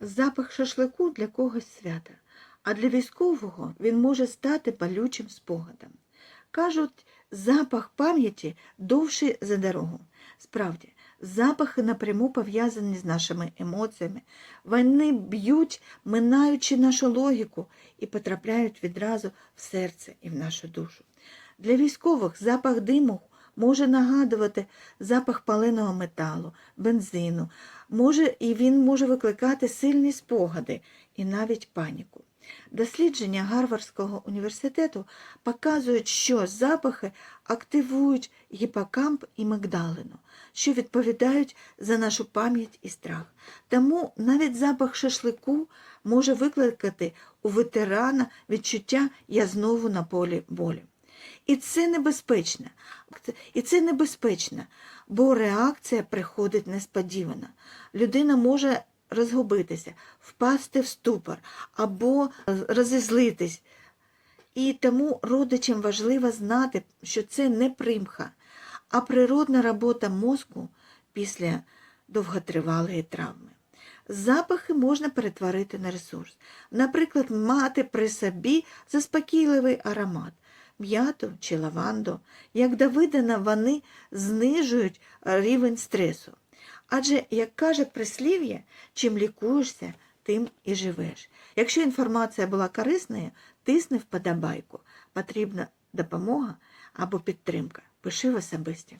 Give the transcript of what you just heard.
Запах шашлику для когось свята, а для військового він може стати палючим спогадом. Кажуть, запах пам'яті довший за дорогу. Справді, запахи напряму пов'язані з нашими емоціями. Вони б'ють, минаючи нашу логіку, і потрапляють відразу в серце і в нашу душу. Для військових запах диму може нагадувати запах паленого металу, бензину, може, і він може викликати сильні спогади і навіть паніку. Дослідження Гарвардського університету показують, що запахи активують гіпокамп і мигдалину, що відповідають за нашу пам'ять і страх. Тому навіть запах шашлику може викликати у ветерана відчуття я знову на полі болі. І це небезпечно. І це небезпечно, бо реакція приходить несподівано. Людина може розгубитися, впасти в ступор або розізлитись. І тому родичам важливо знати, що це не примха, а природна робота мозку після довготривалої травми. Запахи можна перетворити на ресурс. Наприклад, мати при собі заспокійливий аромат, м'яту чи лаванду. Як доведено, вони знижують рівень стресу. Адже, як каже прислів'я, чим лікуєшся, тим і живеш. Якщо інформація була корисною, тисни вподобайку. Потрібна допомога або підтримка. Пиши в особисті.